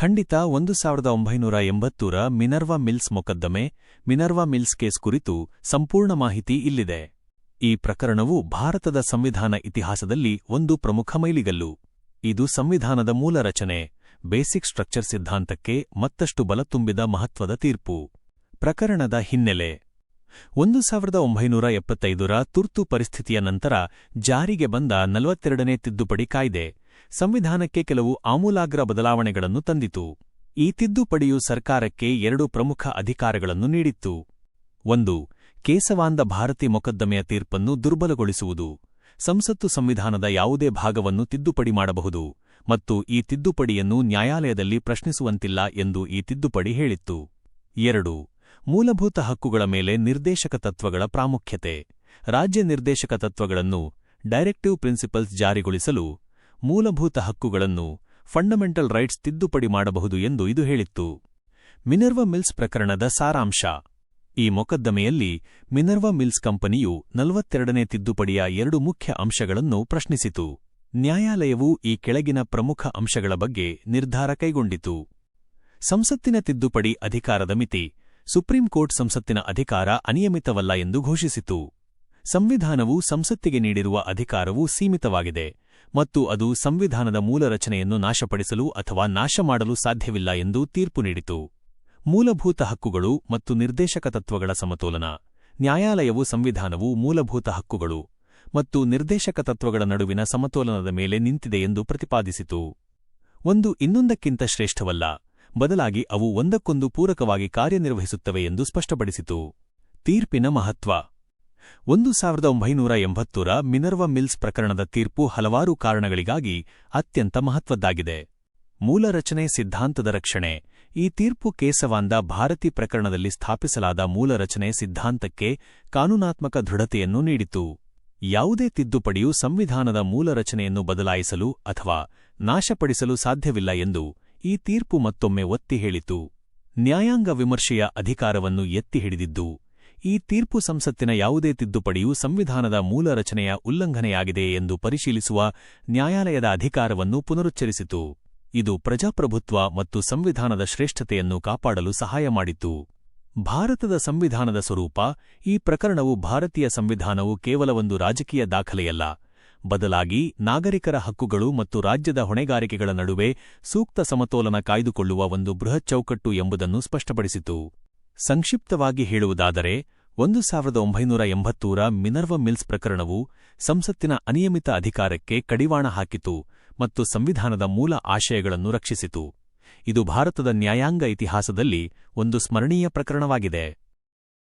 ಖಂಡಿತ ಒಂದು ಸಾವಿರದ ಒಂಬೈನೂರ ಎಂಬತ್ತೂರ ಮಿನರ್ವಾ ಮಿಲ್ಸ್ ಮೊಕದ್ದಮೆ, ಮಿನರ್ವಾ ಮಿಲ್ಸ್ ಕೇಸ್ ಕುರಿತು ಸಂಪೂರ್ಣ ಮಾಹಿತಿ ಇಲ್ಲಿದೆ. ಈ ಪ್ರಕರಣವು ಭಾರತದ ಸಂವಿಧಾನ ಇತಿಹಾಸದಲ್ಲಿ ಒಂದು ಪ್ರಮುಖ ಮೈಲಿಗಲ್ಲು. ಇದು ಸಂವಿಧಾನದ ಮೂಲ ರಚನೆ, ಬೇಸಿಕ್ ಸ್ಟ್ರಕ್ಚರ್ ಸಿದ್ಧಾಂತಕ್ಕೆ ಮತ್ತಷ್ಟು ಬಲ ತುಂಬಿದ ಮಹತ್ವದ ತೀರ್ಪು. ಪ್ರಕರಣದ ಹಿನ್ನೆಲೆ. ಒಂದು ಸಾವಿರದ ಒಂಬೈನೂರ ಎಪ್ಪತ್ತೈದರ ತುರ್ತು ಪರಿಸ್ಥಿತಿಯ ನಂತರ ಜಾರಿಗೆ ಬಂದ ನಲವತ್ತೆರಡನೇ ತಿದ್ದುಪಡಿ ಕಾಯ್ದೆ. ಸಂವಿಧಾನಕ್ಕೆ ಕೆಲವು ಆಮೂಲಾಗ್ರ ಬದಲಾವಣೆಗಳನ್ನು ತಂದಿತು. ಈ ತಿದ್ದುಪಡಿಯು ಸರ್ಕಾರಕ್ಕೆ ಎರಡು ಪ್ರಮುಖ ಅಧಿಕಾರಗಳನ್ನು ನೀಡಿತ್ತು. ಒಂದು ಕೇಸವಾಂದ ಭಾರತಿ ಮೊಕದ್ದಮೆಯ ತೀರ್ಪನ್ನು ದುರ್ಬಲಗೊಳಿಸುವುದು. ಸಂಸತ್ತು ಸಂವಿಧಾನದ ಯಾವುದೇ ಭಾಗವನ್ನು ತಿದ್ದುಪಡಿ ಮಾಡಬಹುದು ಮತ್ತು ಈ ತಿದ್ದುಪಡಿಯನ್ನು ನ್ಯಾಯಾಲಯದಲ್ಲಿ ಪ್ರಶ್ನಿಸುವಂತಿಲ್ಲ ಎಂದು ಈ ತಿದ್ದುಪಡಿ ಹೇಳಿತ್ತು. ಎರಡು, ಮೂಲಭೂತ ಹಕ್ಕುಗಳ ಮೇಲೆ ನಿರ್ದೇಶಕ ತತ್ವಗಳ ಪ್ರಾಮುಖ್ಯತೆ. ರಾಜ್ಯ ನಿರ್ದೇಶಕ ತತ್ವಗಳನ್ನು ಡೈರೆಕ್ಟಿವ್ ಪ್ರಿನ್ಸಿಪಲ್ಸ್ ಜಾರಿಗೊಳಿಸಲು ಮೂಲಭೂತ ಹಕ್ಕುಗಳನ್ನು ಫಂಡಮೆಂಟಲ್ ರೈಟ್ಸ್ ತಿದ್ದುಪಡಿ ಮಾಡಬಹುದು ಎಂದು ಇದು ಹೇಳಿತ್ತು. ಮಿನರ್ವ ಮಿಲ್ಸ್ ಪ್ರಕರಣದ ಸಾರಾಂಶ. ಈ ಮೊಕದ್ದಮೆಯಲ್ಲಿ ಮಿನರ್ವಾ ಮಿಲ್ಸ್ ಕಂಪನಿಯು ನಲವತ್ತೆರಡನೇ ತಿದ್ದುಪಡಿಯ ಎರಡು ಮುಖ್ಯ ಅಂಶಗಳನ್ನು ಪ್ರಶ್ನಿಸಿತು. ನ್ಯಾಯಾಲಯವು ಈ ಕೆಳಗಿನ ಪ್ರಮುಖ ಅಂಶಗಳ ಬಗ್ಗೆ ನಿರ್ಧಾರ ಕೈಗೊಂಡಿತು. ಸಂಸತ್ತಿನ ತಿದ್ದುಪಡಿ ಅಧಿಕಾರದ ಮಿತಿ, ಸುಪ್ರೀಂ ಕೋರ್ಟ್ ಸಂಸತ್ತಿನ ಅಧಿಕಾರ ಅನಿಯಮಿತವಲ್ಲ ಎಂದು ಘೋಷಿಸಿತು. ಸಂವಿಧಾನವು ಸಂಸತ್ತಿಗೆ ನೀಡಿರುವ ಅಧಿಕಾರವು ಸೀಮಿತವಾಗಿದೆ. ಮತ್ತು ಅದು ಸಂವಿಧಾನದ ಮೂಲ ರಚನೆಯನ್ನು ನಾಶಪಡಿಸಲು ಅಥವಾ ನಾಶ ಮಾಡಲು ಸಾಧ್ಯವಿಲ್ಲ ಎಂದು ತೀರ್ಪು ನೀಡಿತು. ಮೂಲಭೂತ ಹಕ್ಕುಗಳು ಮತ್ತು ನಿರ್ದೇಶಕ ತತ್ವಗಳ ಸಮತೋಲನ. ನ್ಯಾಯಾಲಯವು ಸಂವಿಧಾನವು ಮೂಲಭೂತ ಹಕ್ಕುಗಳು ಮತ್ತು ನಿರ್ದೇಶಕ ತತ್ವಗಳ ನಡುವಿನ ಸಮತೋಲನದ ಮೇಲೆ ನಿಂತಿದೆ ಎಂದು ಪ್ರತಿಪಾದಿಸಿತು. ಒಂದು ಇನ್ನೊಂದಕ್ಕಿಂತ ಶ್ರೇಷ್ಠವಲ್ಲ, ಬದಲಾಗಿ ಅವು ಒಂದಕ್ಕೊಂದು ಪೂರಕವಾಗಿ ಕಾರ್ಯನಿರ್ವಹಿಸುತ್ತವೆ ಎಂದು ಸ್ಪಷ್ಟಪಡಿಸಿತು. ತೀರ್ಪಿನ ಮಹತ್ವ. ಒಂದು ಸಾವಿರದ ಒಂಬೈನೂರ ಎಂಬತ್ತರ ಮಿನರ್ವ ಮಿಲ್ಸ್ ಪ್ರಕರಣದ ತೀರ್ಪು ಹಲವಾರು ಕಾರಣಗಳಿಗಾಗಿ ಅತ್ಯಂತ ಮಹತ್ವದ್ದಾಗಿದೆ. ಮೂಲ ರಚನೆ, ಸಿದ್ಧಾಂತದ ರಕ್ಷಣೆ. ಈ ತೀರ್ಪು ಕೇಸವಾಂದ ಭಾರತಿ ಪ್ರಕರಣದಲ್ಲಿ ಸ್ಥಾಪಿಸಲಾದ ಮೂಲ ರಚನೆ, ಸಿದ್ಧಾಂತಕ್ಕೆ ಕಾನೂನಾತ್ಮಕ ದೃಢತೆಯನ್ನು ನೀಡಿತು. ಯಾವುದೇ ತಿದ್ದುಪಡಿಯು ಸಂವಿಧಾನದ ಮೂಲ ರಚನೆಯನ್ನು ಬದಲಾಯಿಸಲು ಅಥವಾ ನಾಶಪಡಿಸಲು ಸಾಧ್ಯವಿಲ್ಲ ಎಂದು ಈ ತೀರ್ಪು ಮತ್ತೊಮ್ಮೆ ಒತ್ತಿ ಹೇಳಿತು. ನ್ಯಾಯಾಂಗ ವಿಮರ್ಶೆಯ ಅಧಿಕಾರವನ್ನು ಎತ್ತಿ ಹಿಡಿದಿದ್ದು ಈ ತೀರ್ಪು ಸಂಸತ್ತಿನ ಯಾವುದೇ ತಿದ್ದುಪಡಿಯು ಸಂವಿಧಾನದ ಮೂಲ ರಚನೆಯ ಉಲ್ಲಂಘನೆಯಾಗಿದೆ ಎಂದು ಪರಿಶೀಲಿಸುವ ನ್ಯಾಯಾಲಯದ ಅಧಿಕಾರವನ್ನು ಪುನರುಚ್ಚರಿಸಿತು. ಇದು ಪ್ರಜಾಪ್ರಭುತ್ವ ಮತ್ತು ಸಂವಿಧಾನದ ಶ್ರೇಷ್ಠತೆಯನ್ನು ಕಾಪಾಡಲು ಸಹಾಯ ಮಾಡಿತು. ಭಾರತದ ಸಂವಿಧಾನದ ಸ್ವರೂಪ, ಈ ಪ್ರಕರಣವು ಭಾರತೀಯ ಸಂವಿಧಾನವು ಕೇವಲ ಒಂದು ರಾಜಕೀಯ ದಾಖಲೆಯಲ್ಲ. ಬದಲಾಗಿ ನಾಗರಿಕರ ಹಕ್ಕುಗಳು ಮತ್ತು ರಾಜ್ಯದ ಹೊಣೆಗಾರಿಕೆಗಳ ನಡುವೆ ಸೂಕ್ತ ಸಮತೋಲನ ಕಾಯ್ದುಕೊಳ್ಳುವ ಒಂದು ಬೃಹತ್ ಚೌಕಟ್ಟು ಎಂಬುದನ್ನು ಸ್ಪಷ್ಟಪಡಿಸಿತು. ಸಂಕ್ಷಿಪ್ತವಾಗಿ ಹೇಳುವುದಾದರೆ, ಒಂದು ಸಾವಿರದ ಒಂಬೈನೂರ ಎಂಬತ್ತೂರ ಮಿನರ್ವ ಮಿಲ್ಸ್ ಪ್ರಕರಣವು ಸಂಸತ್ತಿನ ಅನಿಯಮಿತ ಅಧಿಕಾರಕ್ಕೆ ಕಡಿವಾಣ ಹಾಕಿತು ಮತ್ತು ಸಂವಿಧಾನದ ಮೂಲ ಆಶಯಗಳನ್ನು ರಕ್ಷಿಸಿತು. ಇದು ಭಾರತದ ನ್ಯಾಯಾಂಗ ಇತಿಹಾಸದಲ್ಲಿ ಒಂದು ಸ್ಮರಣೀಯ ಪ್ರಕರಣವಾಗಿದೆ.